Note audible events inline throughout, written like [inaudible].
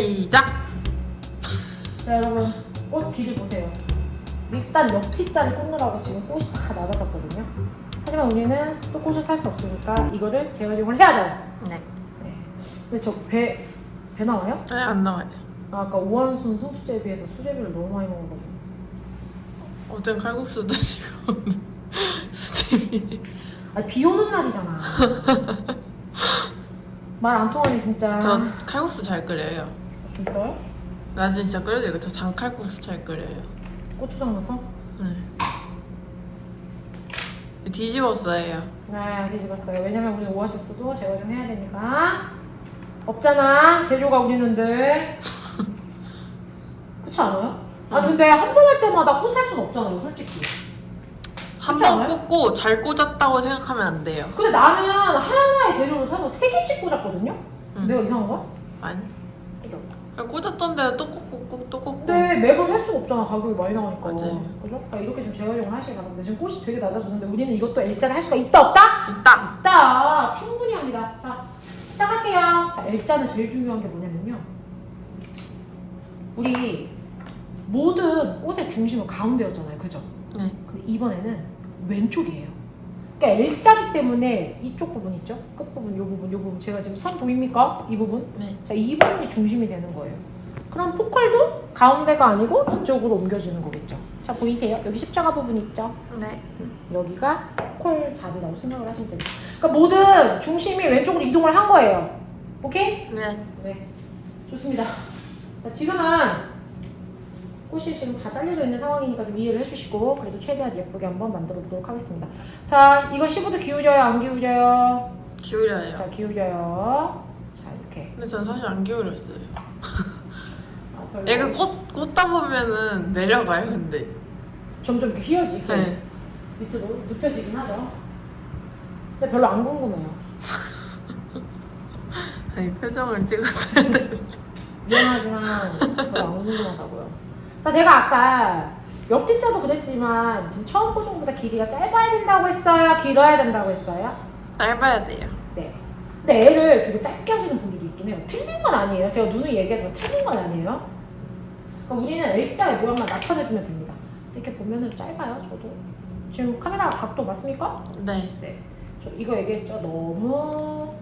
시작. 자 여러분 꽃 길이 보세요. 일단 옆 T자를 꽂느라고 지금 꽃이 다 낮아졌거든요. 하지만 우리는 또 꽃을 살 수 없으니까 이거를 재활용을 해야죠. 네. 네. 근데 저 배 배 나와요? 네, 안 나와요. 아, 아까 오한순 손수제에 비해서 수제비를 너무 많이 먹어가지고 어젠 칼국수 드시고 오늘 수제비. 아니 비 오는 날이잖아 [laughs] 말 안 통하네 진짜 저 칼국수 잘 끓여요. 진짜요? 나중에 진짜 끓여드릴게요. 저 장칼국수 잘 끓여요. 고추장 넣어서? 네. 뒤집었어요. 네 뒤집었어요 왜냐면 우리 오아시스도 재활용해야 되니까 없잖아 재료가 우리는들 [laughs] 그렇지 않아요? 아니 근데 한 번 할 때마다 꽃살 수는 없잖아요 솔직히 한 그렇지 번 않아요? 꽂고 잘 꽂았다고 생각하면 안 돼요. 근데 나는 하나의 재료를 사서 세 개씩 꽂았거든요? 응. 내가 이상한 거야? 아니. 그죠? 그냥 꽂았던 데 또 꽂고 또 꽂고. 근데 매번 살 수가 없잖아 가격이 많이 나오니까 맞아요. 그죠? 그러니까 이렇게 좀 재활용을 하시기 바랍니다 지금 꽃이 되게 낮아졌는데 우리는 이것도 L자를 할 수가 있다 없다? 있다. 있다 충분히 합니다 자 시작할게요 자 L자는 제일 중요한 게 뭐냐면요 우리 모든 꽃의 중심은 가운데였잖아요 그죠? 네. 근데 이번에는 왼쪽이에요 그러니까 L자기 때문에 이쪽 부분 있죠? 끝부분 이 부분 이 부분 제가 지금 선 보입니까? 이 부분 네. 자, 이 부분이 중심이 되는 거예요. 그럼 포컬도 가운데가 아니고 이쪽으로 옮겨지는 거겠죠. 자, 보이세요? 여기 십자가 부분 있죠? 네. 여기가 콜 자리라고 생각을 하시면 됩니다. 그러니까 모든 중심이 왼쪽으로 이동을 한 거예요. 오케이? 네. 네. 좋습니다. 자, 지금은 꽃이 지금 다 잘려져 있는 상황이니까 좀 이해를 해주시고 그래도 최대한 예쁘게 한번 만들어 보도록 하겠습니다. 자, 이거 15도 기울여요? 안 기울여요? 기울여요. 자, 기울여요. 자, 이렇게. 근데 전 사실 안 기울였어요. 아, 얘가 꽂 꽂다 보면은 내려가요. 근데. 점점 이렇게 휘어지 이렇게 네. 밑으로 눕혀지긴 하죠. 근데 별로 안 궁금해요. [laughs] 아니 표정을 찍었어야 돼. 미안하지만 별로 안 궁금하다고요. 자, 제가 아까 옆뒷자도 그랬지만 지금 처음 고정보다 길이가 짧아야 된다고 했어요? 길어야 된다고 했어요? 짧아야 돼요. 네. 근데 애를 되게 짧게 하시는 분들도 있긴 해요. 틀린 건 아니에요. 제가 누누이 얘기해서 틀린 건 아니에요. 그러니까 우리는 L자의 모양만 나타내주면 됩니다. 이렇게 보면은 짧아요, 저도. 지금 카메라 각도 맞습니까? 네. 네. 저 이거 얘기했죠. 너무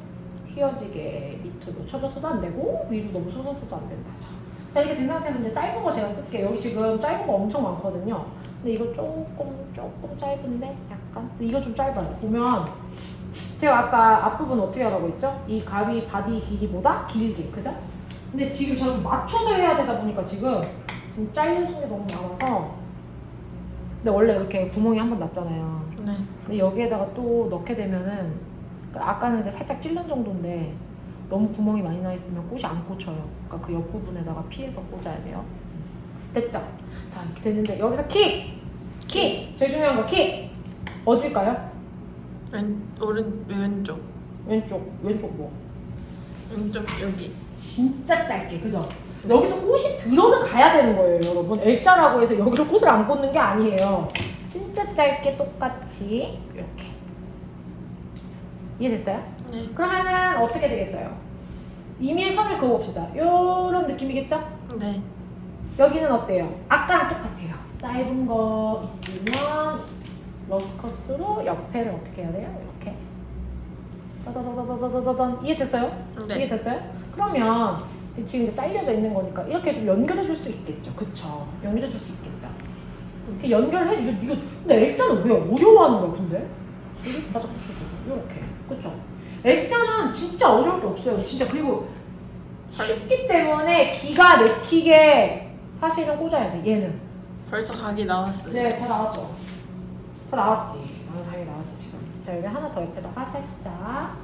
휘어지게 밑으로 쳐져서도 안 되고 위로 너무 솟아서도 안 된다. 자, 자 이렇게 된 상태에서 이제 짧은 거 제가 쓸게요. 여기 지금 짧은 거 엄청 많거든요. 근데 이거 조금 조금 짧은데 약간 근데 이거 좀 짧아요. 보면 제가 아까 앞부분 어떻게 하라고 했죠? 이 가위 바디 길이보다 길게, 그죠? 근데 지금 좀 맞춰서 해야 되다 보니까 지금 지금 잘린 순이 너무 많아서 근데 원래 이렇게 구멍이 한 번 났잖아요. 네. 근데 여기에다가 또 넣게 되면은 그 아까는 살짝 찔른 정도인데 너무 구멍이 많이 나 있으면 꽃이 안 꽂혀요. 그러니까 그 옆부분에다가 피해서 꽂아야 돼요. 됐죠? 자 이렇게 됐는데 여기서 킥! 킥! 제일 중요한 거 킥! 어딜까요? 왼 오른 왼쪽. 왼쪽 왼쪽 뭐? 왼쪽 여기. 진짜 짧게 그죠? 여기도 꽃이 들어는 가야 되는 거예요 여러분 L자라고 해서 여기로 꽃을 안 꽂는 게 아니에요 진짜 짧게 똑같이 이렇게 이해됐어요? 네. 그러면은 어떻게 되겠어요? 임의의 선을 그어봅시다. 요런 느낌이겠죠? 네. 여기는 어때요? 아까랑 똑같아요. 짧은 거 있으면 러스커스로 옆에를 어떻게 해야 돼요? 이렇게. 따다다다다다다단 이해됐어요? 네. 이해됐어요? 그러면 지금 이제 잘려져 있는 거니까 이렇게 좀 연결해 줄 수 있겠죠? 그쵸? 연결해 줄 수 있겠죠? 이렇게 연결해 이거 이거 근데 L자는 왜 어려워하는 거야 근데? 이렇게 바짝 붙여주고 이렇게 그쵸? L자는 진짜 어려울 게 없어요 진짜 그리고 쉽기 때문에 기가 막히게 사실은 꽂아야 돼 얘는 벌써 각이 나왔어요. 네, 다 나왔죠. 다 나왔지. 아, 당연히 나왔지 지금. 자, 여기 하나 더 옆에다가 살짝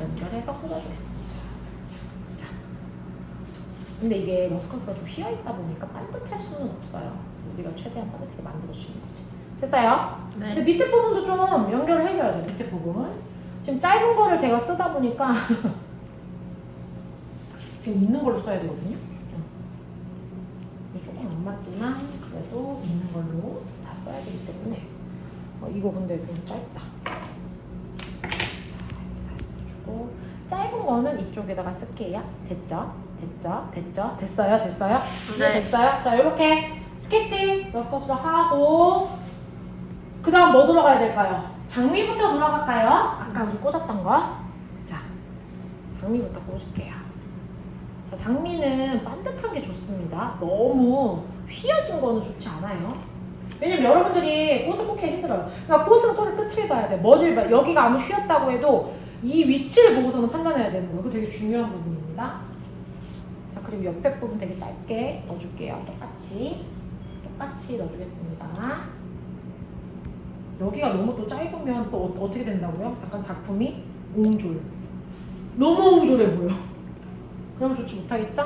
연결해서 꽂아주겠습니다. 살짝. 자. 근데 이게 머스커스가 좀 휘어 있다 보니까 반듯할 수는 없어요. 우리가 최대한 반듯하게 만들어 주는 거지. 됐어요? 근데 네. 밑에 부분도 좀 연결을 해줘야 돼. 밑에 부분. 지금 짧은 거를 제가 쓰다 보니까 [laughs] 지금 있는 걸로 써야 되거든요. 조금 안 맞지만 그래도 있는 걸로 다 써야 되기 때문에 어, 이거 근데 좀 짧다. 자, 다시 넣어주고 짧은 거는 이쪽에다가 쓸게요. 됐죠? 됐죠? 됐죠? 됐어요? 됐어요? 이제 네. 됐어요? 자 이렇게 스케치 러스커스로 하고 그 다음 뭐 들어가야 될까요? 장미부터 들어갈까요? 아까 우리 꽂았던 거. 자, 장미부터 꽂을게요. 자, 장미는 반듯한 게 좋습니다. 너무 휘어진 거는 좋지 않아요. 왜냐면 여러분들이 꽃을 뽑기 힘들어요. 그러니까 꽃은 꽃의 끝을 봐야 돼. 뭐를 봐. 여기가 아무 휘었다고 해도 이 위치를 보고서는 판단해야 되는 거예요. 그거 되게 중요한 부분입니다. 자, 그리고 옆에 부분 되게 짧게 넣어줄게요. 똑같이. 똑같이 넣어주겠습니다. 여기가 너무 또 짧으면 또 어, 떻게 된다고요? 약간 작품이 옹졸. 너무 옹졸해 보여. 그러면 좋지 못하겠죠?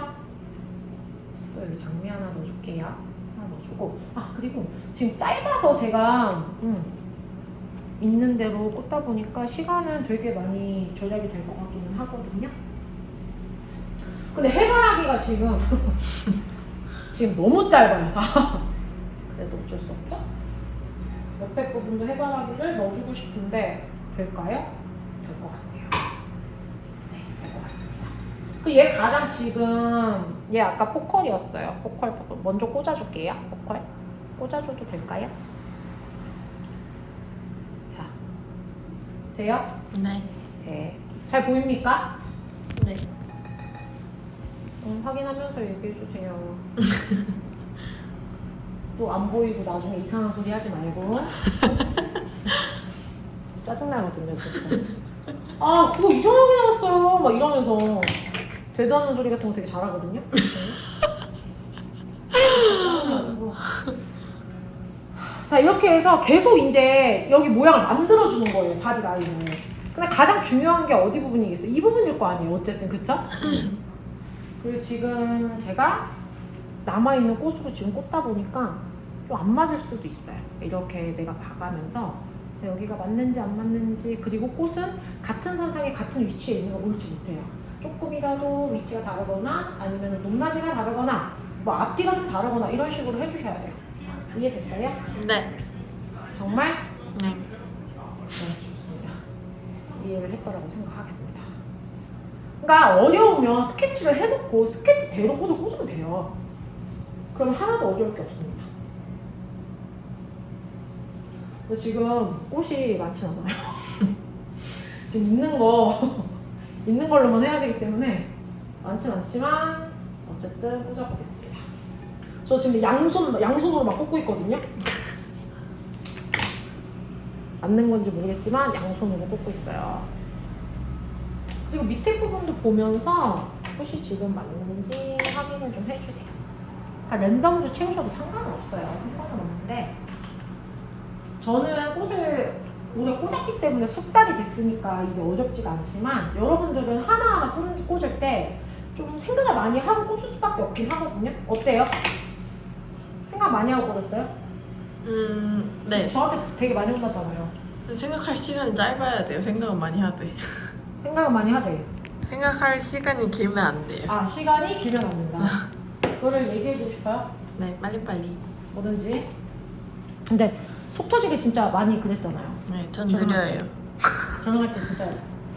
또 여기 장미 하나 넣어줄게요. 하나 넣어주고. 아, 그리고 지금 짧아서 제가, 음, 있는 대로 꽂다 보니까 시간은 되게 많이 절약이 될 것 같기는 하거든요. 근데 해바라기가 지금, [laughs] 지금 너무 짧아요, 다. [laughs] 그래도 어쩔 수 없죠? 옆에 부분도 해바라기를 넣어주고 싶은데 될까요? 될 것 같아요. 네, 될 것 같습니다. 그 얘 가장 지금 얘 아까 포컬이었어요. 포컬 포컬. 먼저 꽂아줄게요. 포컬 꽂아줘도 될까요? 자, 돼요? 네. 네. 잘 보입니까? 네. 음, 확인하면서 얘기해 주세요. [laughs] 또 안 보이고 나중에 이상한 소리 하지 말고. [laughs] 짜증나거든요, 진짜. 아, 그거 이상하게 나왔어요. 막 이러면서. 되도 않는 소리 같은 거 되게 잘하거든요. [laughs] 자, 이렇게 해서 계속 이제 여기 모양을 만들어주는 거예요, 바디 라인을. 근데 가장 중요한 게 어디 부분이겠어요? 이 부분일 거 아니에요, 어쨌든, 그쵸? 그리고 지금 제가 남아있는 꽃으로 지금 꽂다 보니까 좀안 맞을 수도 있어요. 이렇게 내가 봐가면서 여기가 맞는지 안 맞는지 그리고 꽃은 같은 선상에 같은 위치에 있는 거 옳지 못해요. 조금이라도 위치가 다르거나 아니면 높낮이가 다르거나 뭐 앞뒤가 좀 다르거나 이런 식으로 해주셔야 돼요. 이해됐어요? 네. 정말? 네. 네, 좋습니다. 이해를 했다라고 생각하겠습니다. 그러니까 어려우면 스케치를 해놓고 스케치대로 꽃을 꽂으면 돼요. 그럼 하나도 어려울 게 없습니다. 근데 지금 꽃이 많진 않아요. [laughs] 지금 있는 거 [laughs] 있는 걸로만 해야 되기 때문에 많진 않지만 어쨌든 꽂아보겠습니다. 저 지금 양손 양손으로 막 꽂고 있거든요. 맞는 건지 모르겠지만 양손으로 꽂고 있어요. 그리고 밑에 부분도 보면서 꽃이 지금 맞는지 확인을 좀 해주세요. 아, 랜덤으로 채우셔도 상관은 없어요. 상관은 없는데 저는 꽃을 올해 꽂았기 때문에 숙달이 됐으니까 이게 어렵지가 않지만 여러분들은 하나하나 꽂- 꽂을 때 좀 생각을 많이 하고 꽂을 수밖에 없긴 하거든요. 어때요? 생각 많이 하고 꽂았어요? 음, 네. 저한테 되게 많이 혼났잖아요. 생각할 시간이 짧아야 돼요. 생각은 많이 하되. [laughs] 생각을 많이 하대. 생각할 시간이 길면 안 돼요. 아 시간이 길면 안 된다. [laughs] 그거를 얘기해주고 싶어요? 네, 빨리빨리. 뭐든지. 근데 속 터지게 진짜 많이 그랬잖아요. 네, 전 느려요. 전화할 때 진짜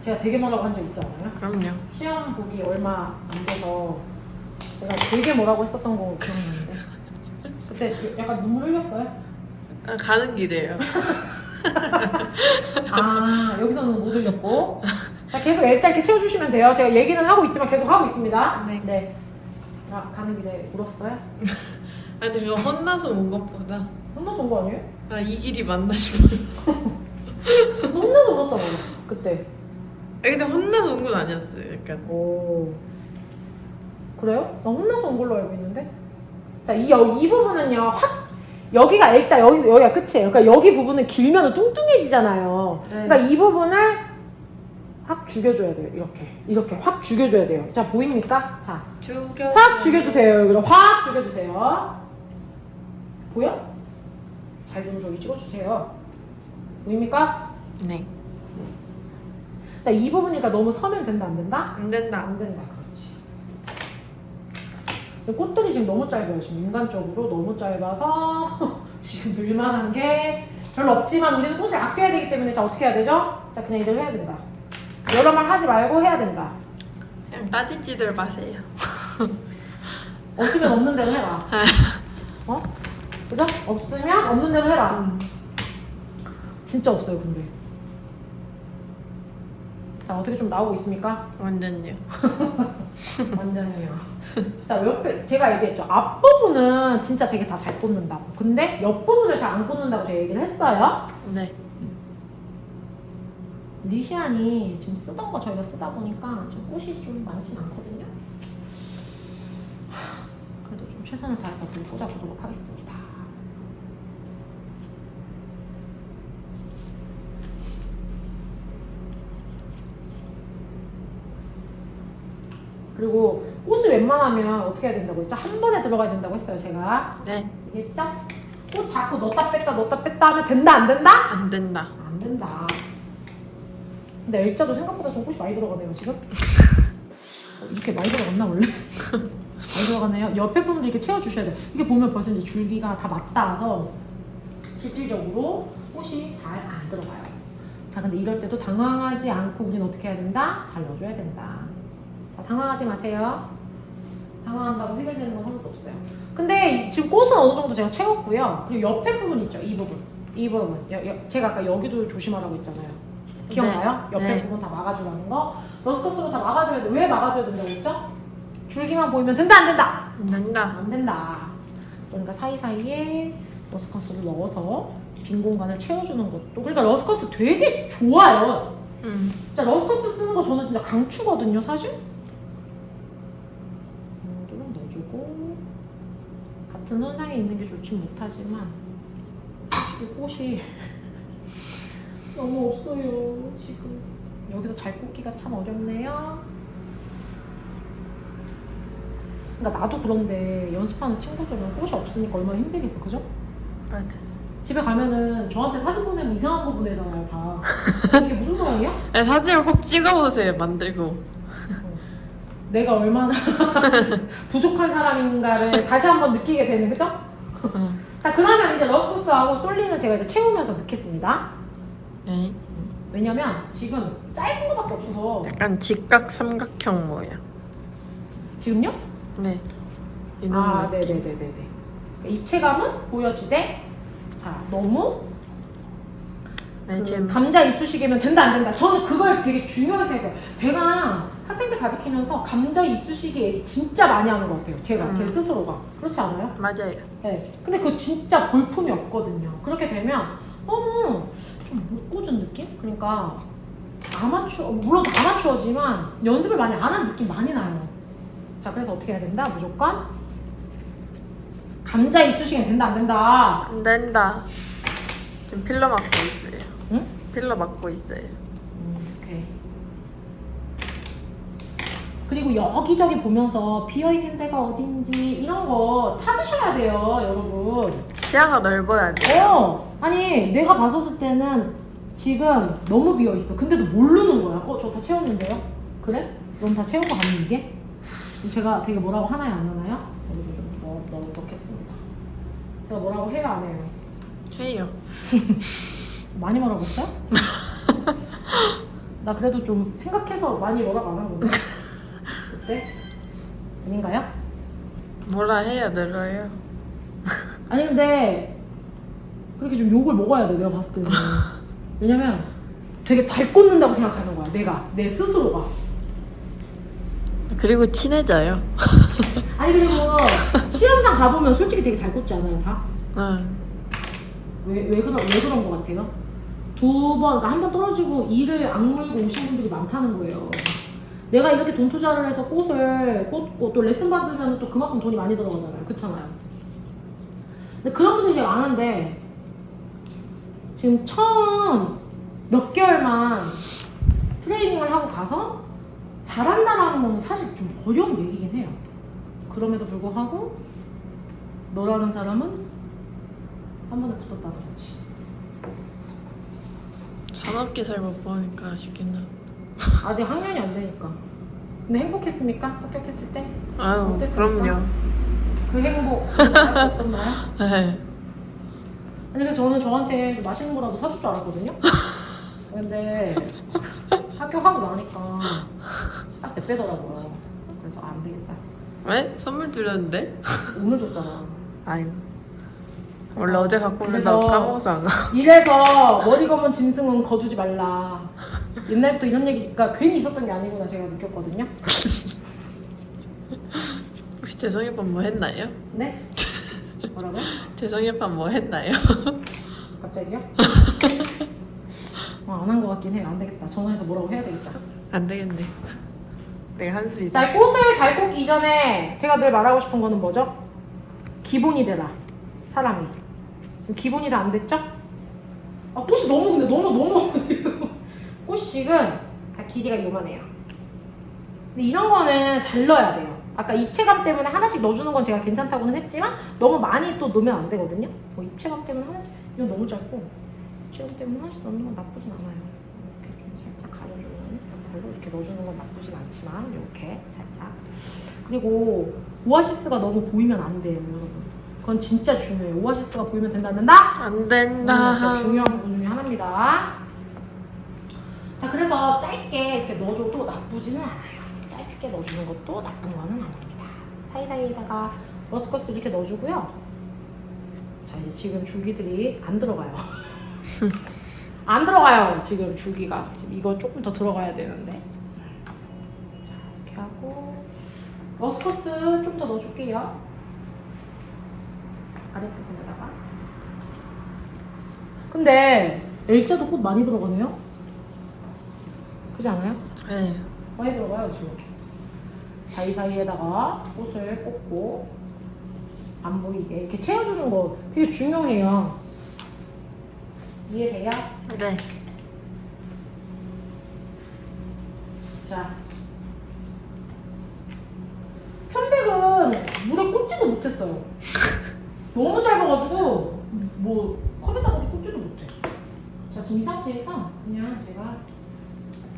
제가 되게 뭐라고 한 적 있잖아요. 그럼요. 시험 보기 얼마 안 돼서 제가 되게 뭐라고 했었던 거 기억나는데 [laughs] 그때 약간 눈물 흘렸어요? 아, 가는 길이에요. [laughs] 아 여기서는 못 흘렸고 자 계속 L자 이렇게 채워주시면 돼요. 제가 얘기는 하고 있지만 계속 하고 있습니다. 네. 네. 아 가는 길에 울었어요? [laughs] 아, 근데 그거 혼나서 온 것보다 혼나서 온거 아니에요? 아, 이 길이 맞나 싶어서. 너 [laughs] 혼나서 울었잖아 그때. 아, 근데 혼나서 온 건 아니었어요. 약간. 오. 그래요? 나 혼나서 온 걸로 알고 있는데. 자, 이, 여- 이 부분은요, 확, 여기가 L자, 여기, 여기가 끝이에요. 그러니까 여기 부분은 길면 뚱뚱해지잖아요. 네. 그러니까 이 부분을 확 죽여줘야 돼요. 이렇게. 이렇게 확 죽여줘야 돼요. 자, 보입니까? 자, 죽여. 확 죽여주세요. 여기로 확 죽여주세요. 보여? 잘 좀 저기 찍어주세요. 보입니까? 네. 자, 이 부분이니까 너무 서면 된다, 안 된다? 안 된다. 안 된다, 그렇지. 근데 꽃들이 지금 너무 짧아요. 지금 인간적으로 너무 짧아서 [laughs] 지금 늘만한 게 별로 없지만 우리는 꽃을 아껴야 되기 때문에 자 어떻게 해야 되죠? 자 그냥 이대로 해야 된다. 여러 말 하지 말고 해야 된다. 그냥 따지지들 마세요. [laughs] 없으면 없는 대로 해라. 어? 그죠? 없으면 없는 대로 해라. 음. 진짜 없어요, 근데. 자, 어떻게 좀 나오고 있습니까? 완전요. [laughs] 완전히요. 자, 옆에 제가 얘기했죠. 앞부분은 진짜 되게 다 잘 꽂는다고. 근데 옆부분을 잘 안 꽂는다고 제가 얘기를 했어요. 네. 리시안이 지금 쓰던 거 저희가 쓰다 보니까 지금 꽃이 좀 많진 않거든요. 하, 그래도 좀 최선을 다해서 좀 꽂아보도록 하겠습니다. 그리고 꽃을 웬만하면 어떻게 해야 된다고 했죠? 한 번에 들어가야 된다고 했어요, 제가. 네. 알겠죠? 꽃 자꾸 넣었다 뺐다 넣었다 뺐다 하면 된다 안 된다? 안 된다. 안 된다. 근데 L자도 생각보다 좀 꽃이 많이 들어가네요 지금. 어, [laughs] 이렇게 많이 들어갔나 원래? [laughs] 많이 들어가네요. 옆에 부분도 이렇게 채워주셔야 돼요. 이게 보면 벌써 이제 줄기가 다 맞닿아서 실질적으로 꽃이 잘 안 들어가요. 자 근데 이럴 때도 당황하지 않고 우리는 어떻게 해야 된다? 잘 넣어줘야 된다. 자, 당황하지 마세요. 당황한다고 해결되는 건 하나도 없어요. 근데 지금 꽃은 어느 정도 제가 채웠고요. 그리고 옆에 부분 있죠, 이 부분. 이 부분. 여, 여, 제가 아까 여기도 조심하라고 했잖아요. 기억나요? 네. 옆에 네. 부분 다 막아주라는 거. 러스터스로 다 막아줘야 돼. 왜 막아줘야 된다고 했죠? 줄기만 보이면 된다, 안 된다? 안 된다. 안 된다. 그러니까 사이사이에 러스커스를 넣어서 빈 공간을 채워주는 것도. 그러니까 러스커스 되게 좋아요. 음. 진짜 러스커스 쓰는 거 저는 진짜 강추거든요, 사실. 정도로 넣어주고 같은 선상에 있는 게 좋진 못하지만 이 꽃이 [laughs] 너무 없어요 지금 여기서 잘 꽂기가 참 어렵네요. 그러니까 나도 그런데 연습하는 친구들은 꽃이 없으니까 얼마나 힘들겠어, 그죠? 맞아. 집에 가면은 저한테 사진 보내면 이상한 거 보내잖아요, 다. [laughs] 이게 무슨 모양이야? 네, 사진을 꼭 찍어보세요. 만들고. 내가 얼마나 [laughs] 부족한 사람인가를 다시 한번 느끼게 되는 그죠? 응. 자 그러면 이제 러스코스하고 솔리는 제가 이제 채우면서 넣겠습니다. 네. 왜냐면 지금 짧은 거밖에 없어서 약간 직각 삼각형 모양. 지금요? 네. 이런 아 느낌. 네네네네네. 입체감은 보여주되 자 너무 네, 그 지금 감자 이쑤시개면 된다 안 된다. 저는 그걸 되게 중요해서 해요. 제가 학생들 가르치면서 감자 이쑤시개 얘기 진짜 많이 하는 것 같아요. 제가 제 음. 스스로가 그렇지 않아요? 맞아요. 네. 근데 그거 진짜 볼품이 없거든요. 그렇게 되면 너무 좀 못 꽂은 느낌? 그러니까 아마추어, 물론 아마추어지만 연습을 많이 안 한 느낌 많이 나요. 자, 그래서 어떻게 해야 된다? 무조건 감자 이쑤시개 된다 안 된다. 안 된다. 지금 필러 맞고 있어요. 응? 필러 맞고 있어요. 음, 오케이. 그리고 여기저기 보면서 비어 있는 데가 어딘지 이런 거 찾으셔야 돼요, 여러분. 시야가 넓어야 돼. 어 아니 내가 봤었을 때는 지금 너무 비어 있어. 근데도 모르는 거야. 어 저 다 채웠는데요? 그래? 넌다거 같니 이게? 제가 되게 뭐라고 하나요 안 하나요? 여기도 좀 넣어 넣겠습니다. 제가 뭐라고 해요 안 해요? 해요. [laughs] 많이 뭐라고 했어요? [laughs] 나 그래도 좀 생각해서 많이 뭐라고 안 한 건데 그때 아닌가요 뭐라 해요, 늘어요. [laughs] 아니 근데 그렇게 좀 욕을 먹어야 돼 내가 봤을 때는 [laughs] 왜냐면 되게 잘 꽂는다고 생각하는 거야 내가 내 스스로가 그리고 친해져요. [laughs] 아니 그리고 시험장 가보면 솔직히 되게 잘 꽂지 않아요 다? 응. 왜, 왜, 그런, 왜 그런 거 같아요? 두 번, 그러니까 한번 떨어지고 이를 악물고 오신 분들이 많다는 거예요 내가 이렇게 돈 투자를 해서 꽃을 꽂고 또 레슨 받으면 또 그만큼 돈이 많이 들어가잖아요 그렇잖아요 근데 그런 분들이 되게 많은데 지금 처음 몇 개월만 트레이닝을 하고 가서 잘한다라는 건 사실 좀 어려운 얘기긴 해요. 그럼에도 불구하고 너라는 사람은 한 번에 붙었다는 거지. 산업기술 못 보니까 아쉽긴 하. 아직 학년이 안 되니까. 근데 행복했습니까? 합격했을 때? 아유, 어땠습니까? 그럼요. 그 행복 없었나요? [laughs] 네. 아니 그래서 저는 저한테 좀 맛있는 거라도 사줄 줄 알았거든요. 근데 합격하고 나니까 싹 내빼더라고요. 그래서 아, 안 되겠다. 왜? 선물 드렸는데? 오늘 줬잖아. 아니 원래 어 제 갖고 그래서- 온다고 까먹어서 안 가. 이래서 머리 검은 짐승은 거두지 말라. 옛날부터 이런 얘기가 괜히 있었던 게 아니구나 제가 느꼈거든요. 혹시 재성이 오빠 뭐 했나요? 네? 뭐라고요? 재성이 오빠 뭐 했나요? 갑자기요? 어, 안한 것 같긴 해요. 안 되겠다. 전화해서 뭐라고 해야 되겠다. 안 되겠네. 내가 한술이다. 자, 꽃을 잘 꽂기 이전에 제가 늘 말하고 싶은 거는 뭐죠? 기본이 되라. 사람이. 기본이 다 안 됐죠? 아, 꽃이 너무 근데 너무 너무 [laughs] 지금 다 길이가 요만해요. 근데 이런 거는 잘 넣어야 돼요. 아까 입체감 때문에 하나씩 넣어주는 건 제가 괜찮다고는 했지만 너무 많이 또 넣으면 안 되거든요. 뭐 입체감 때문에 하나씩 이건 너무 짧고 입체감 때문에 하나씩 넣는 건 나쁘진 않아요. 이렇게 좀 살짝 가려주는 별로 이렇게 넣어주는 건 나쁘진 않지만 이렇게 살짝 그리고 오아시스가 너무 보이면 안 돼요, 여러분. 그건 진짜 중요해요. 오아시스가 보이면 된다 안 된다? 안 음, 된다. 진짜 중요한 부분 중에 하나입니다. 자, 그래서 짧게 이렇게 넣어줘도 나쁘지는 않아요. 짧게 넣어주는 것도 나쁜 거는 아닙니다. 사이사이에다가 머스커스 이렇게 넣어주고요. 자, 이제 지금 줄기들이 안 들어가요. [laughs] 안 들어가요, 지금 줄기가. 지금 이거 조금 더 들어가야 되는데. 자, 이렇게 하고. 머스커스 좀 더 넣어줄게요. 아랫부분에다가. 근데 L자도 꽃 많이 들어가네요? 그지 않아요? 네. 많이 들어가요 지금 사이사이에다가 꽃을 꽂고 안 보이게 이렇게 채워주는 거 되게 중요해요 이해돼요? 네. 자 편백은 물에 꽂지도 못했어요 너무 짧아가지고 뭐 컵에다가 꽂지도 못해 자 지금 이 상태에서 그냥 제가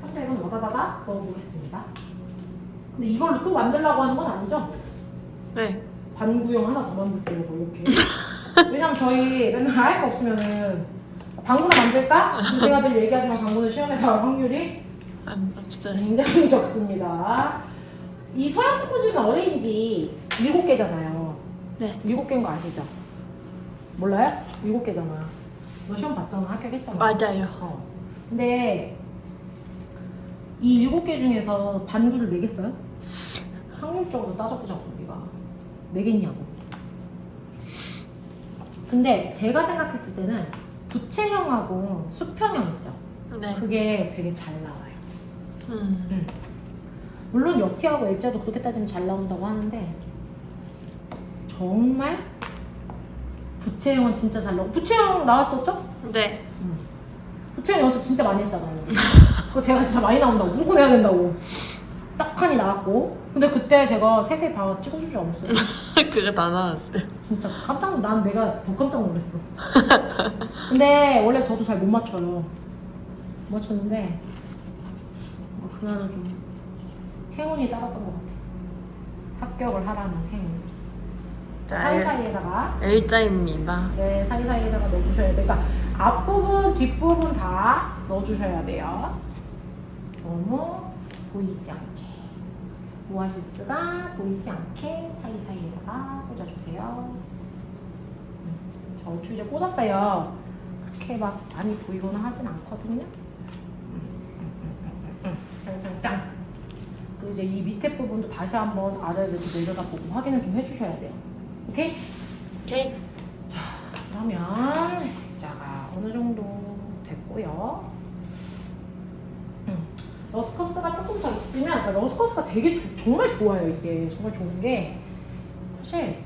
편백은 여기다가 넣어보겠습니다 근데 이걸로 또 만들려고 하는 건 아니죠? 네. 반구형 하나 더 만드세요 뭐 이렇게 [laughs] 왜냐면 저희 맨날 할 거 없으면은 방구나 만들까? 늘 얘기하지만 방구는 시험에 나올 확률이 안 없어요. 굉장히 적습니다. 이 서양 포크즈는 어레인지 일곱 개잖아요. 네. 일곱 개인 거 아시죠? 몰라요? 일곱 개잖아. 너 시험 봤잖아. 합격했잖아. 맞아요. 어. 근데 이 일곱 개 중에서 반구를 내겠어요? 확률적으로 따져보자고 우리가 내겠냐고. 근데 제가 생각했을 때는 부채형하고 수평형 있죠. 네. 그게 되게 잘 나와요. 음. 물론 역티하고 L자도 그렇게 따지면 잘 나온다고 하는데 정말 부채형은 진짜 잘 나오. 부채형 나왔었죠? 네. 부채형 연습 진짜 많이 했잖아요. [laughs] 그거 제가 진짜 많이 나온다고 무조건 해야 된다고 딱 하니 나왔고 근데 그때 제가 세 개 다 찍어주지 않았어요. [laughs] 그거 다 나왔어요. 진짜 깜짝 난 내가 더 깜짝 놀랐어. 근데 원래 저도 잘 못 맞춰요. 못 맞추는데 어, 그날은 좀 행운이 따랐던 것 같아. 합격을 하라는 행운. 자, L, 사이사이에다가 L자입니다. 네 사이사이에다가 넣어주셔야 돼요. 그러니까 앞부분 뒷부분 다 넣어주셔야 돼요. 너무 보이지 않게. 오아시스가 보이지 않게 사이사이에다가 꽂아주세요. 음, 자, 어쭈 이제 꽂았어요. 그렇게 막 많이 보이거나 하진 않거든요. 짱짱짱. 그리고 이제 이 밑에 부분도 다시 한번 아래로 이렇게 내려다 보고 확인을 좀 해주셔야 돼요. 오케이? 오케이. 그러면 자가 어느 정도 됐고요. 음, 러스커스가 조금 더 있으면 그러니까 러스커스가 되게 조- 정말 좋아요 이게 정말 좋은 게 사실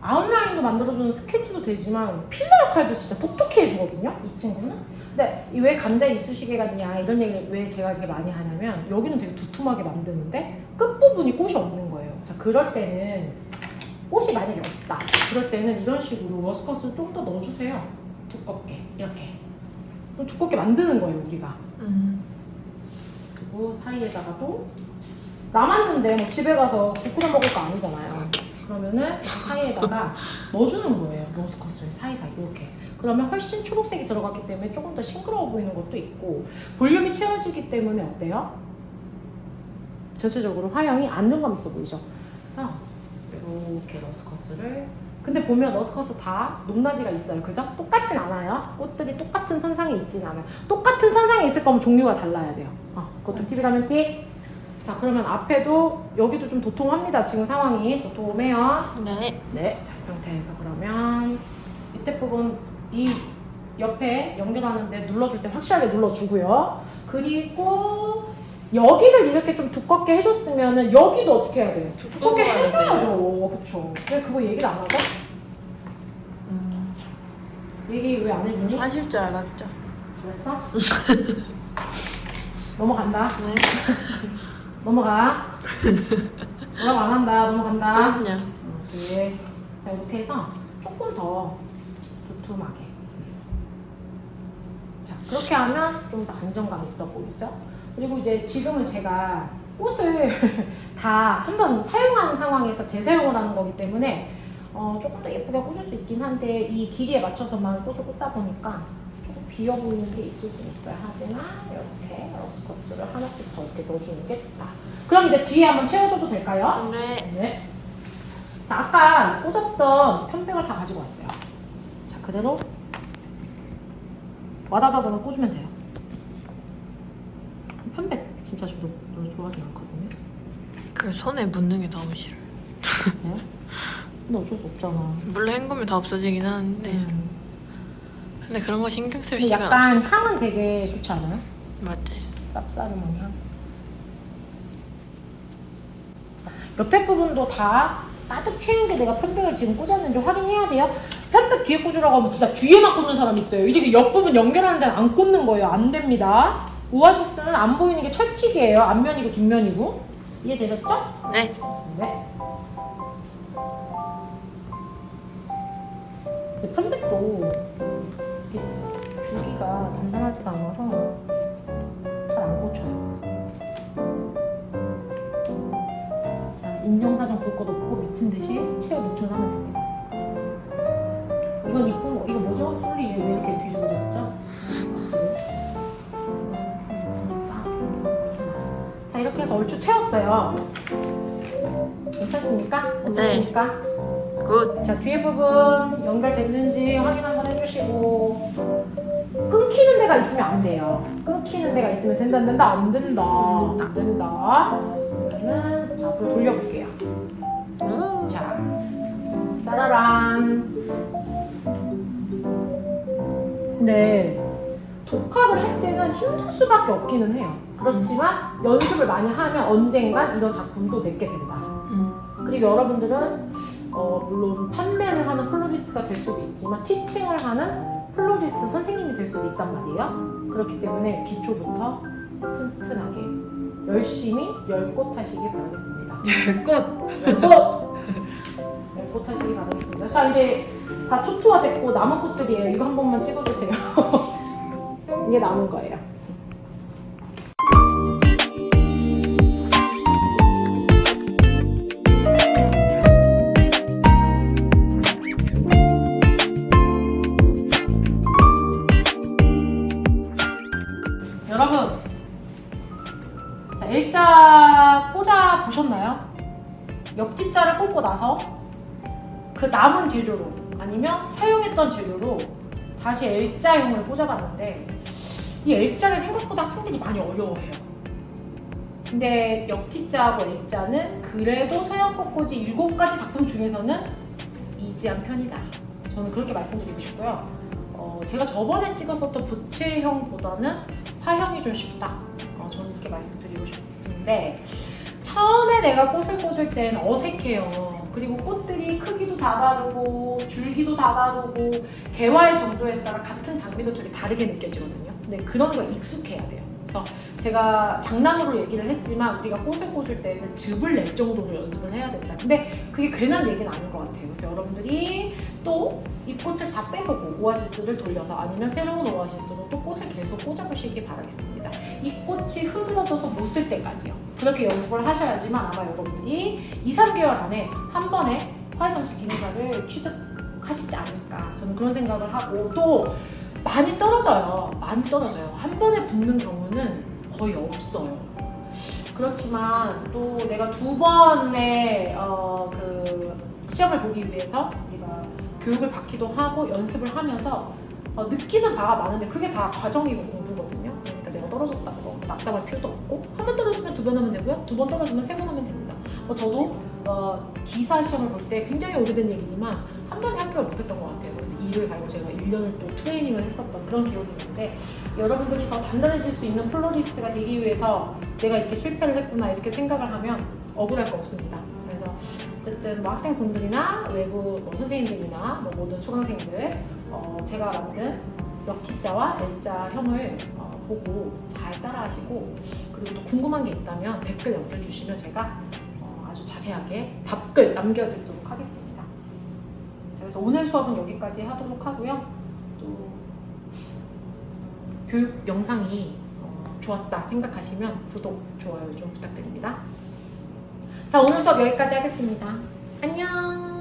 아웃라인도 만들어주는 스케치도 되지만 필러 역할도 진짜 똑똑히 해주거든요 이 친구는. 근데 이왜 감자 이쑤시개가 있냐 이런 얘기를 왜 제가 이렇게 많이 하냐면 여기는 되게 두툼하게 만드는데 끝 부분이 꽃이 없는 거예요. 자 그럴 때는 꽃이 만약에 없다. 그럴 때는 이런 식으로 러스커스를 좀더 넣어주세요. 두껍게 이렇게. 좀 두껍게 만드는 거예요 우리가. 음. 그리고 사이에다가도 남았는데 뭐 집에 가서 볶음밥 먹을 거 아니잖아요. 그러면은 이 사이에다가 넣어주는 거예요. 러스커스를 사이사이 이렇게. 그러면 훨씬 초록색이 들어갔기 때문에 조금 더 싱그러워 보이는 것도 있고 볼륨이 채워지기 때문에 어때요? 전체적으로 화형이 안정감 있어 보이죠? 해서 이렇게 러스커스를 근데 보면 러스커스 다 높낮이가 있어요. 그죠? 똑같진 않아요. 꽃들이 똑같은 선상에 있진 않아요. 똑같은 선상에 있을 거면 종류가 달라야 돼요. 어, 그것도 팁이라면 팁. 자, 그러면 앞에도 여기도 좀 도톰합니다. 지금 상황이 도톰해요. 네. 네, 자, 이 상태에서 그러면 밑에 부분 이 옆에 연결하는데 눌러줄 때 확실하게 눌러주고요. 그리고 여기를 이렇게 좀 두껍게 해줬으면은 여기도 어떻게 해야 돼요? 두껍게 두꺼워야 해줘야죠. 그쵸. 왜 그거 얘기를 안 하죠? 음, 얘기 왜 안 해주니? 하실 줄 알았죠. 그랬어? [laughs] 넘어간다. 네. [laughs] 넘어가. 뭐라고 안 한다. 넘어간다. 그럼요. 네. 자 이렇게 해서 조금 더 두툼하게. 자 그렇게 하면 좀 더 안정감 있어 보이죠? 그리고 이제 지금은 제가 꽃을 [laughs] 다 한번 사용하는 상황에서 재사용을 하는 거기 때문에 어, 조금 더 예쁘게 꽂을 수 있긴 한데 이 길이에 맞춰서만 꽃을 꽂다 보니까 조금 비어 보이는 게 있을 수 있어요. 하지만 이렇게 러스커스를 하나씩 더 이렇게 넣어주는 게 좋다. 그럼 이제 뒤에 한번 채워줘도 될까요? 네. 네. 자, 아까 꽂았던 편백을 다 가지고 왔어요. 자, 그대로 와다다다 꽂으면 돼요. 편백 진짜 저도 별로 좋아하진 않거든요. 그 손에 묻는 게 너무 싫어. 네? 근데 어쩔 수 없잖아. 물론 헹구면 다 없어지긴 하는데. 음. 근데 그런 거 신경 쓸 근데 시간 약간 없어. 향은 되게 좋지 않아요? 맞아요. 쌉싸름한 향. 옆에 부분도 다 따뜻 채운 게 내가 편백을 지금 꽂았는지 확인해야 돼요. 편백 뒤에 꽂으라고 하면 진짜 뒤에만 꽂는 사람 있어요. 이렇게 옆부분 연결하는 데는 안 꽂는 거예요. 안 됩니다. 오아시스는 안 보이는 게 철칙이에요. 앞면이고 뒷면이고. 이해되셨죠? 네. 네. 근데 편백도 이게 줄기가 단단하지가 않아서 잘안 꽂혀요. 자, 인정사정 볼 것 없고 미친 듯이 채워 넣기만 하면 됩니 해서 얼추 채웠어요. 괜찮습니까? 어떻습니까? 굿. 자 뒤에 부분 연결됐는지 확인 한번 해주시고 끊기는 데가 있으면 안 돼요. 끊기는 데가 있으면 된다 안 된다 안 된다 안 된다. 자 그러면 자 앞으로 돌려볼게요. 오. 자 따라란. 근데 독학을 할 때는 힘들 수밖에 없기는 해요. 그렇지만 연습을 많이 하면 언젠간 이런 작품도 맺게 된다. 음. 그리고 여러분들은 어, 물론 판매를 하는 플로리스트가 될 수도 있지만 티칭을 하는 플로리스트 선생님이 될 수도 있단 말이에요. 그렇기 때문에 기초부터 튼튼하게 열심히 열 꽃 하시기 바라겠습니다. 별꽃. 열꽃! 열꽃 하시기 바라겠습니다. 자 이제 다 초토화 됐고 남은 꽃들이에요. 이거 한 번만 찍어주세요. [laughs] 이게 남은 거예요. 그 남은 재료로 아니면 사용했던 재료로 다시 L자형을 꽂아봤는데 이 L자를 생각보다 학생들이 많이 어려워해요. 근데 옆뒷자하고 L자는 그래도 서양 꽃꽂이 7가지 작품 중에서는 이지한 편이다. 저는 그렇게 말씀드리고 싶고요. 어, 제가 저번에 찍었었던 부채형보다는 화형이 좀 쉽다. 어, 저는 이렇게 말씀드리고 싶은데 처음에 내가 꽃을 꽂을 땐 어색해요. 그리고 꽃들이 크기도 다 다르고 줄기도 다 다르고 개화의 정도에 따라 같은 장미도 되게 다르게 느껴지거든요. 근데 그런 걸 익숙해야 돼요. 그래서 제가 장난으로 얘기를 했지만 우리가 꽃을 꽂을 때는 즙을 낼 정도로 연습을 해야 된다. 근데 그게 괜한 얘기는 아닌 것 같아요. 그래서 여러분들이 또 이 꽃을 다 빼보고 오아시스를 돌려서 아니면 새로운 오아시스로 또 꽃을 계속 꽂아보시기 바라겠습니다. 이 꽃이 흐드러져서 못 쓸 때까지요. 그렇게 연습을 하셔야지만 아마 여러분들이 2, 3개월 안에 한 번에 화해정식 기능사를 취득하시지 않을까 저는 그런 생각을 하고 또 많이 떨어져요. 많이 떨어져요. 한 번에 붙는 경우는 거의 없어요. 그렇지만 또 내가 두 번의 어, 그 시험을 보기 위해서 우리가 교육을 받기도 하고 연습을 하면서 어, 느끼는 바가 많은데 그게 다 과정이고 공부거든요. 그러니까 내가 떨어졌다고 낙담할 필요도 없고 한 번 떨어지면 두 번 하면 되고요. 두 번 떨어지면 세 번 하면 됩니다. 어, 저도 어, 기사 시험을 볼 때 굉장히 오래된 얘기지만 한 번에 합격을 못했던 것 같아요. 일을 갈고 제가 1년을 또 트레이닝을 했었던 그런 기억이 있는데 여러분들이 더 단단해질 수 있는 플로리스트가 되기 위해서 내가 이렇게 실패를 했구나 이렇게 생각을 하면 억울할 거 없습니다. 그래서 어쨌든 뭐 학생분들이나 외부 뭐 선생님들이나 뭐 모든 수강생들 어, 제가 만든 역티자와 L자형을 어, 보고 잘 따라하시고 그리고 또 궁금한 게 있다면 댓글 남겨주시면 제가 어, 아주 자세하게 답글 남겨드리도록 하겠습니다. 자, 그래서 오늘 수업은 여기까지 하도록 하고요. 또 교육 영상이 어, 좋았다 생각하시면 구독, 좋아요 좀 부탁드립니다. 자, 오늘 수업 여기까지 하겠습니다. 안녕!